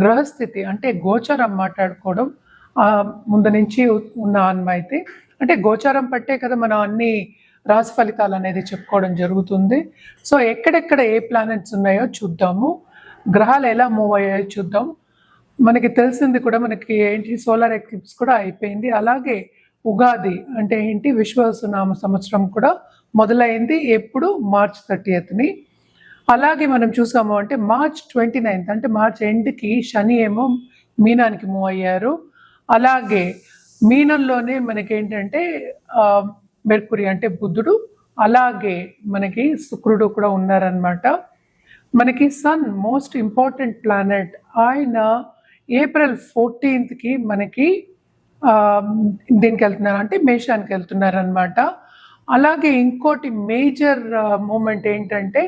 గ్రహస్థితి అంటే గోచరం మాట్లాడుకోవడం ముందు నుంచి ఉన్న అన్మైతే అంటే గోచారం పట్టే కదా మనం అన్ని రాశి ఫలితాలు అనేది చెప్పుకోవడం జరుగుతుంది. సో ఎక్కడెక్కడ ఏ ప్లానెట్స్ ఉన్నాయో చూద్దాము. గ్రహాలు ఎలా మూవ్ అయ్యాయో చూద్దాం. మనకి తెలిసింది కూడా మనకి ఏంటి సోలార్ ఎక్లిప్స్ కూడా అయిపోయింది. అలాగే ఉగాది అంటే ఏంటి విశ్వసునామ సంవత్సరం కూడా మొదలైంది. ఎప్పుడు? మార్చ్ థర్టీయత్ని అలాగే మనం చూసాము అంటే మార్చ్ ట్వంటీ నైన్త్ అంటే మార్చ్ ఎండ్కి శని ఏమో మీనానికి మూవ్ అయ్యారు. అలాగే మీనంలోనే మనకి ఏంటంటే మెర్కురి అంటే బుద్ధుడు అలాగే మనకి శుక్రుడు కూడా ఉన్నారనమాట మనకి సన్ మోస్ట్ ఇంపార్టెంట్ ప్లానెట్ ఆయన ఏప్రిల్ ఫోర్టీన్త్కి మనకి దీనికి వెళ్తున్నారు అంటే మేషానికి వెళ్తున్నారనమాట అలాగే ఇంకోటి మేజర్ మూమెంట్ ఏంటంటే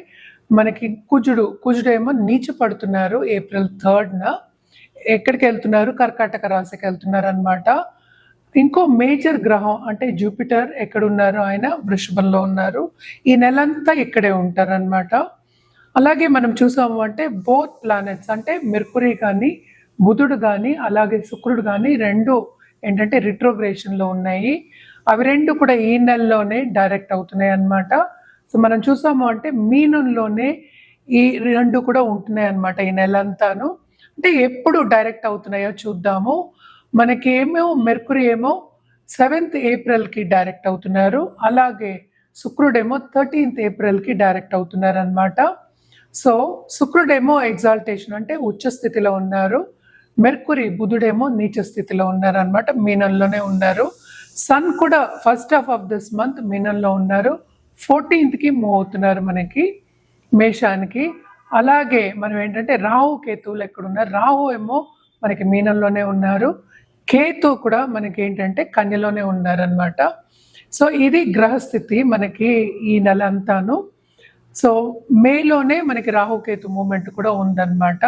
మనకి కుజుడు కుజుడు ఏమో నీచ పడుతున్నారు ఏప్రిల్ థర్డ్న. ఎక్కడికి వెళ్తున్నారు? కర్కాటక రాశికి వెళ్తున్నారు అనమాట ఇంకో మేజర్ గ్రహం అంటే జూపిటర్ ఎక్కడ ఉన్నారు ఆయన? వృషభంలో ఉన్నారు. ఈ నెలంతా ఇక్కడే ఉంటారనమాట అలాగే మనం చూసాము అంటే బోత్ ప్లానెట్స్ అంటే మెర్కురీ కానీ బుధుడు కానీ అలాగే శుక్రుడు కానీ రెండు ఏంటంటే రిట్రోగ్రేషన్లో ఉన్నాయి. అవి రెండు కూడా ఈ నెలలోనే డైరెక్ట్ అవుతున్నాయి అన్నమాట సో మనం చూసాము అంటే మీనంలోనే ఈ రెండు కూడా ఉంటున్నాయి అన్నమాట ఈ నెలంతాను. అంటే ఎప్పుడు డైరెక్ట్ అవుతున్నాయో చూద్దాము. మనకి ఏమో మెర్కురి ఏమో సెవెంత్ ఏప్రిల్కి డైరెక్ట్ అవుతున్నారు. అలాగే శుక్రుడేమో థర్టీన్త్ ఏప్రిల్కి డైరెక్ట్ అవుతున్నారు అనమాట సో శుక్రుడేమో ఎగ్జాల్టేషన్ అంటే ఉచ్చ స్థితిలో ఉన్నారు. మెర్కురి బుధుడేమో నీచ స్థితిలో ఉన్నారు అనమాట మీనంలోనే ఉన్నారు. సన్ కూడా first half of this month మీనంలో ఉన్నారు. ఫోర్టీన్త్కి మూవ్ అవుతున్నారు మనకి మేషానికి. అలాగే మనం ఏంటంటే రాహు కేతువులు ఎక్కడ ఉన్నారు రాహు ఏమో మనకి మీనంలోనే ఉన్నారు. కేతు కూడా మనకి ఏంటంటే కన్యలోనే ఉన్నారనమాట సో ఇది గ్రహస్థితి మనకి ఈ నెల అంతాను సో మేలోనే మనకి రాహుకేతు మూమెంట్ కూడా ఉందన్నమాట.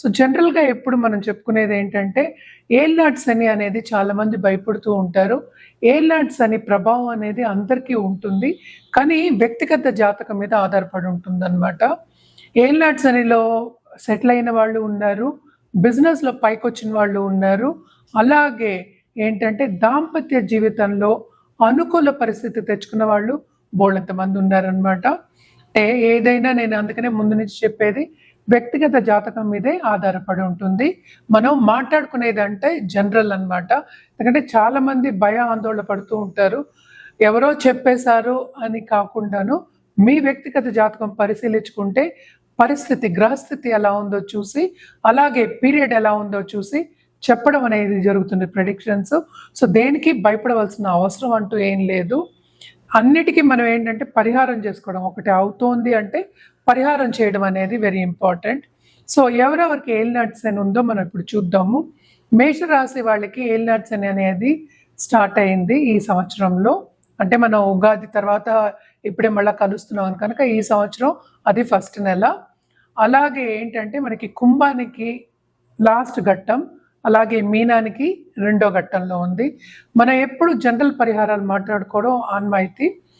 సో జనరల్గా ఎప్పుడు మనం చెప్పుకునేది ఏంటంటే ఏల్నాట్స్ అని అనేది చాలామంది భయపడుతూ ఉంటారు. ఏల్నాట్స్ అని ప్రభావం అనేది అందరికీ ఉంటుంది. కానీ వ్యక్తిగత జాతకం మీద ఆధారపడి ఉంటుంది అనమాట నాట్స్ అనిలో సెటిల్ అయిన వాళ్ళు ఉన్నారు. బిజినెస్లో పైకొచ్చిన వాళ్ళు ఉన్నారు. అలాగే ఏంటంటే దాంపత్య జీవితంలో అనుకూల పరిస్థితి తెచ్చుకున్న వాళ్ళు బోళ్ళంత మంది ఉన్నారనమాట అంటే ఏదైనా నేను అందుకనే ముందు నుంచి చెప్పేది వ్యక్తిగత జాతకం మీదే ఆధారపడి ఉంటుంది. మనం మాట్లాడుకునేది అంటే జనరల్ అన్నమాట. ఎందుకంటే చాలామంది భయ ఆందోళన పడుతూ ఉంటారు. ఎవరో చెప్పేశారు అని కాకుండాను మీ వ్యక్తిగత జాతకం పరిశీలించుకుంటే పరిస్థితి గ్రహస్థితి ఎలా ఉందో చూసి అలాగే పీరియడ్ ఎలా ఉందో చూసి చెప్పడం అనేది జరుగుతుంది ప్రెడిక్షన్స్ సో దేనికి భయపడవలసిన అవసరం అంటూ ఏం లేదు. అన్నిటికీ మనం ఏంటంటే పరిహారం చేసుకోవడం ఒకటి అవుతోంది అంటే పరిహారం చేయడం అనేది వెరీ ఇంపార్టెంట్ సో ఎవరెవరికి ఏల్నాట్స్ అని ఉందో మనం ఇప్పుడు చూద్దాము. మేషరాశి వాళ్ళకి ఏల్నాట్స్ అని అనేది స్టార్ట్ అయింది ఈ సంవత్సరంలో. అంటే మనం ఉగాది తర్వాత ఇప్పుడే మళ్ళీ కలుస్తున్నాం కనుక ఈ సంవత్సరం అది ఫస్ట్ నెల. అలాగే ఏంటంటే మనకి కుంభానికి లాస్ట్ ఘట్టం అలాగే మీనానికి రెండో ఘట్టంలో ఉంది. మనం ఎప్పుడు జనరల్ పరిహారాలు మాట్లాడుకోవడం ఆన్మాయితీ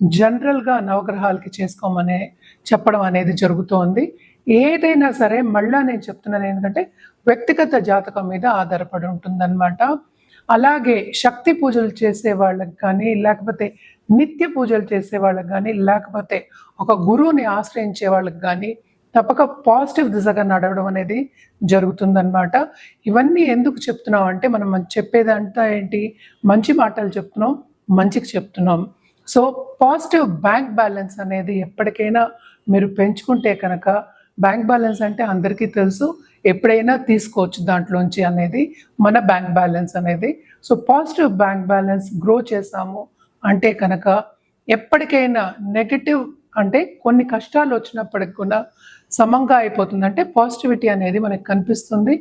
జనరల్గా నవగ్రహాలకి చేసుకోమనే చెప్పడం అనేది జరుగుతోంది. ఏదైనా సరే మళ్ళా నేను చెప్తున్నాను ఏంటంటే వ్యక్తిగత జాతకం మీద ఆధారపడి ఉంటుందన్నమాట. అలాగే శక్తి పూజలు చేసే వాళ్ళకి కానీ లేకపోతే నిత్య పూజలు చేసే వాళ్ళకి కానీ లేకపోతే ఒక గురువుని ఆశ్రయించే వాళ్ళకి కానీ తప్పక పాజిటివ్ దిశగా నడవడం అనేది జరుగుతుందన్నమాట. ఇవన్నీ ఎందుకు చెప్తున్నాం అంటే మనం చెప్పేదంతా ఏంటి? మంచి మాటలు చెప్తున్నాం మంచికి చెప్తున్నాం. సో పాజిటివ్ బ్యాంక్ బ్యాలెన్స్ అనేది ఎప్పటికైనా మీరు పెంచుకుంటే కనుక బ్యాంక్ బ్యాలెన్స్ అంటే అందరికీ తెలుసు ఎప్పుడైనా తీసుకోవచ్చు దాంట్లోంచి అనేది మన బ్యాంక్ బ్యాలెన్స్ అనేది. So positive bank balance grow చేసాము అంటే కనుక ఎప్పటికైనా నెగటివ్ అంటే కొన్ని కష్టాలు వచ్చినప్పటికి కూడా సమంగా అయిపోతుంది. అంటే పాజిటివిటీ అనేది మనకు కనిపిస్తుంది.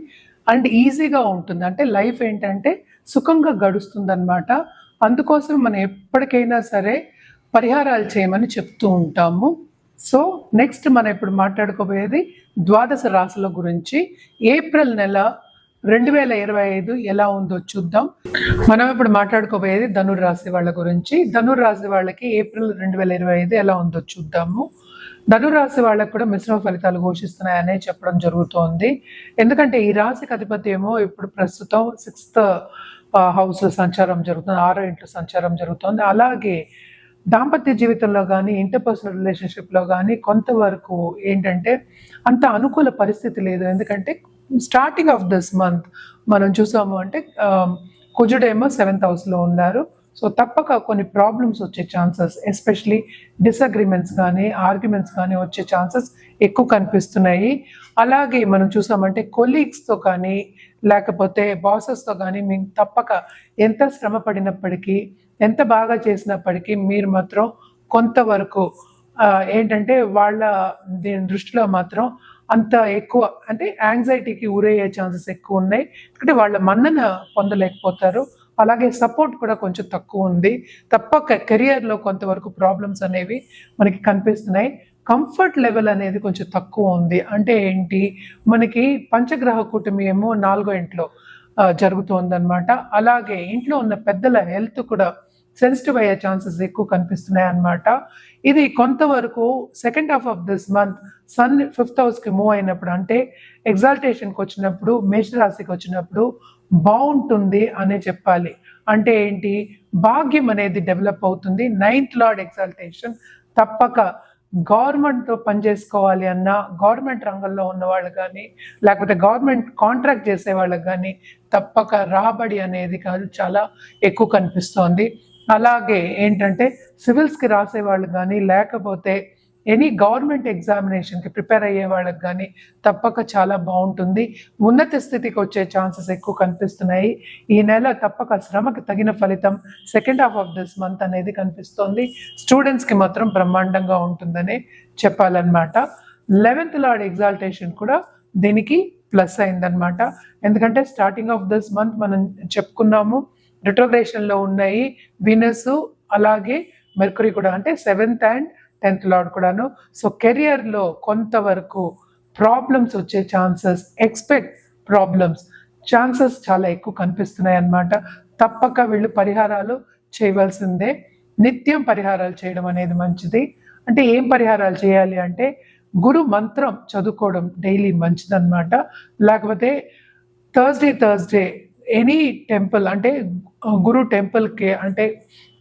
అండ్ ఈజీగా ఉంటుంది. అంటే లైఫ్ ఏంటంటే సుఖంగా గడుస్తుంది అనమాట అందుకోసం మనం ఎప్పటికైనా సరే పరిహారాలు చేయమని చెప్తూ ఉంటాము. సో నెక్స్ట్ మనం ఇప్పుడు మాట్లాడుకోబోయేది ద్వాదశ రాశుల గురించి. ఏప్రిల్ నెల రెండు వేల ఇరవై ఐదు ఎలా ఉందో చూద్దాం. మనం ఇప్పుడు మాట్లాడుకోబోయేది ధనుర్ రాశి వాళ్ళ గురించి. ధనుర్ రాశి వాళ్ళకి ఏప్రిల్ రెండు వేల ఇరవై ఐదు ఎలా ఉందో చూద్దాము. ధనుర్ రాశి వాళ్ళకి కూడా మిశ్రమ ఫలితాలు ఘోషిస్తున్నాయనే చెప్పడం జరుగుతోంది. ఎందుకంటే ఈ రాశికి అధిపతి ఏమో ఇప్పుడు ప్రస్తుతం సిక్స్త్ హౌస్ సంచారం జరుగుతుంది ఆరో ఇంట్లో సంచారం జరుగుతుంది. అలాగే దాంపత్య జీవితంలో కానీ ఇంటర్పర్సనల్ రిలేషన్షిప్లో కానీ కొంతవరకు ఏంటంటే అంత అనుకూల పరిస్థితి లేదు. ఎందుకంటే స్టార్టింగ్ ఆఫ్ దిస్ మంత్ మనం చూసాము అంటే కుజుడేమో సెవెంత్ హౌస్లో ఉన్నారు. సో తప్పక కొన్ని ప్రాబ్లమ్స్ వచ్చే ఛాన్సెస్ ఎస్పెషలీ డిసగ్రిమెంట్స్ కానీ ఆర్గ్యుమెంట్స్ కానీ వచ్చే ఛాన్సెస్ ఎక్కువ కనిపిస్తున్నాయి. అలాగే మనం చూసామంటే కొలీగ్స్తో కానీ లేకపోతే బాసెస్తో కానీ మీకు తప్పక ఎంత శ్రమ పడినప్పటికీ ఎంత బాగా చేసినప్పటికీ మీరు మాత్రం కొంతవరకు ఏంటంటే వాళ్ళ దీని దృష్టిలో మాత్రం అంత ఎక్కువ అంటే యాంగ్జైటీకి ఊరయ్యే ఛాన్సెస్ ఎక్కువ ఉన్నాయి. ఎందుకంటే వాళ్ళ మన్నన పొందలేకపోతారు. అలాగే సపోర్ట్ కూడా కొంచెం తక్కువ ఉంది. తప్పక కెరియర్లో కొంతవరకు ప్రాబ్లమ్స్ అనేవి మనకి కనిపిస్తున్నాయి. కంఫర్ట్ లెవెల్ అనేది కొంచెం తక్కువ ఉంది. అంటే ఏంటి? మనకి పంచగ్రహ కూటమి ఏమో నాలుగో ఇంట్లో జరుగుతుందన్నమాట. అలాగే ఇంట్లో ఉన్న పెద్దల హెల్త్ కూడా సెన్సిటివ్ అయ్యే ఛాన్సెస్ ఎక్కువ కనిపిస్తున్నాయి అన్నమాట. ఇది కొంతవరకు second half of this month sun fifth హౌస్కి మూవ్ అయినప్పుడు అంటే ఎగ్జాల్టేషన్కి వచ్చినప్పుడు మేషరాశికి వచ్చినప్పుడు బాగుంటుంది అనే చెప్పాలి. అంటే ఏంటి? భాగ్యం అనేది డెవలప్ అవుతుంది. నైన్త్ లార్డ్ ఎగ్జాల్టేషన్ తప్పక. గవర్నమెంట్తో పనిచేసుకోవాలి అన్న గవర్నమెంట్ రంగంలో ఉన్న వాళ్ళు కానీ లేకపోతే గవర్నమెంట్ కాంట్రాక్ట్ చేసే వాళ్ళకి కానీ తప్పక రాబడి అనేది కాదు చాలా ఎక్కువ కనిపిస్తోంది. అలాగే ఏంటంటే సివిల్స్కి రాసే వాళ్ళు కానీ లేకపోతే ఎనీ గవర్నమెంట్ ఎగ్జామినేషన్కి ప్రిపేర్ అయ్యే వాళ్ళకి కానీ తప్పక చాలా బాగుంటుంది ఉన్నత స్థితికి వచ్చే ఛాన్సెస్ ఎక్కువ కనిపిస్తున్నాయి. ఈ నెల తప్పక శ్రమకి తగిన ఫలితం second half of this month అనేది కనిపిస్తోంది. స్టూడెంట్స్కి మాత్రం బ్రహ్మాండంగా ఉంటుందని చెప్పాలన్నమాట. లెవెన్త్ లార్డ్ ఎగ్జాల్టేషన్ కూడా దీనికి ప్లస్ అయిందనమాట ఎందుకంటే స్టార్టింగ్ ఆఫ్ దిస్ మంత్ మనం చెప్పుకున్నాము. రిట్రోగ్రేషన్లో ఉన్నాయి. వీనస్ అలాగే మెర్కరీ కూడా అంటే సెవెంత్ అండ్ టెన్త్ లార్డ్ కూడాను. సో కెరియర్లో కొంతవరకు ప్రాబ్లమ్స్ వచ్చే ఛాన్సెస్ ఎక్స్పెక్ట్ ప్రాబ్లమ్స్ ఛాన్సెస్ చాలా ఎక్కువ కనిపిస్తున్నాయి అన్నమాట. తప్పక వీళ్ళు పరిహారాలు చేయవలసిందే. నిత్యం పరిహారాలు చేయడం అనేది మంచిది. అంటే ఏం పరిహారాలు చేయాలి అంటే గురు మంత్రం చదువుకోవడం డైలీ మంచిదన్నమాట. లేకపోతే థర్స్డే థర్స్డే ఎనీ టెంపుల్ అంటే గురు టెంపుల్కి అంటే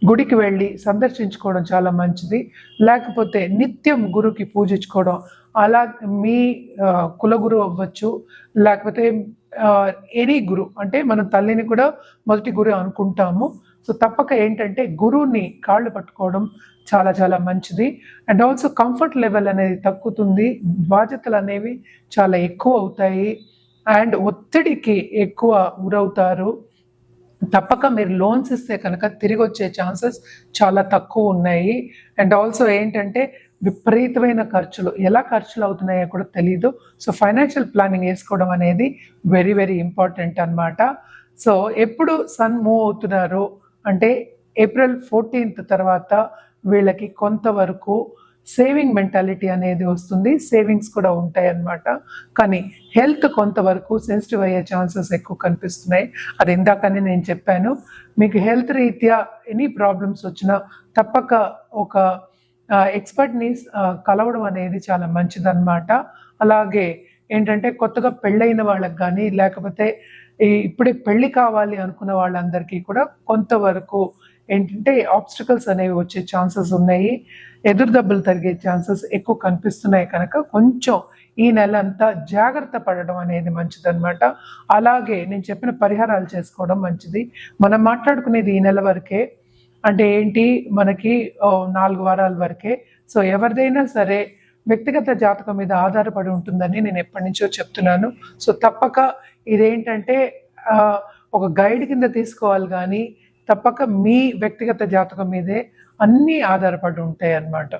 గుడికి వెళ్ళి సందర్శించుకోవడం చాలా మంచిది. లేకపోతే నిత్యం గురుకి పూజించుకోవడం అలా మీ కులగురు అవ్వచ్చు. లేకపోతే ఎనీ గురు అంటే మనం తల్లిని కూడా మొదటి గురు అనుకుంటాము. సో తప్పక ఏంటంటే గురువుని కాళ్ళు పట్టుకోవడం చాలా చాలా మంచిది. అండ్ ఆల్సో కంఫర్ట్ లెవెల్ అనేది తగ్గుతుంది. బాధ్యతలు అనేవి చాలా ఎక్కువ అవుతాయి. అండ్ ఒత్తిడికి ఎక్కువ గురవుతారు. తప్పక మీరు లోన్స్ ఇస్తే కనుక తిరిగి వచ్చే ఛాన్సెస్ చాలా తక్కువ ఉన్నాయి. అండ్ ఆల్సో ఏంటంటే విపరీతమైన ఖర్చులు. ఎలా ఖర్చులు అవుతున్నాయో కూడా తెలియదు సో ఫైనాన్షియల్ ప్లానింగ్ వేసుకోవడం అనేది వెరీ వెరీ ఇంపార్టెంట్ అన్నమాట. సో ఎప్పుడు సన్ మూవ్ అవుతున్నారు అంటే ఏప్రిల్ ఫోర్టీన్త్ తర్వాత వీళ్ళకి కొంతవరకు సేవింగ్ మెంటాలిటీ అనేది వస్తుంది. సేవింగ్స్ కూడా ఉంటాయి అన్నమాట కానీ హెల్త్ కొంతవరకు సెన్సిటివ్ అయ్యే ఛాన్సెస్ ఎక్కువ కనిపిస్తున్నాయి. అది ఇందాకనే నేను చెప్పాను. మీకు హెల్త్ రీత్యా ఎనీ ప్రాబ్లమ్స్ వచ్చినా తప్పక ఒక ఎక్స్పర్ట్ని కలవడం అనేది చాలా మంచిదన్నమాట. అలాగే ఏంటంటే కొత్తగా పెళ్ళైన వాళ్ళకి కానీ లేకపోతే ఈ ఇప్పుడే పెళ్ళి కావాలి అనుకున్న వాళ్ళందరికీ కూడా కొంతవరకు ఏంటంటే ఆబ్స్టికల్స్ అనేవి వచ్చే ఛాన్సెస్ ఉన్నాయి ఎదురు దెబ్బలు తరిగే ఛాన్సెస్ ఎక్కువ కనిపిస్తున్నాయి కనుక కొంచెం ఈ నెల అంతా జాగ్రత్త పడడం అనేది మంచిదన్నమాట. అలాగే నేను చెప్పిన పరిహారాలు చేసుకోవడం మంచిది. మనం మాట్లాడుకునేది ఈ నెల వరకే అంటే ఏంటి మనకి నాలుగు వారాల వరకే. సో ఎవరిదైనా సరే వ్యక్తిగత జాతకం మీద ఆధారపడి ఉంటుందని నేను ఎప్పటి నుంచో చెప్తున్నాను. సో తప్పక ఇదేంటంటే ఒక గైడ్ కింద తీసుకోవాలి కానీ తప్పక మీ వ్యక్తిగత జాతకం మీదే అన్నీ ఆధారపడి ఉంటాయి అన్నమాట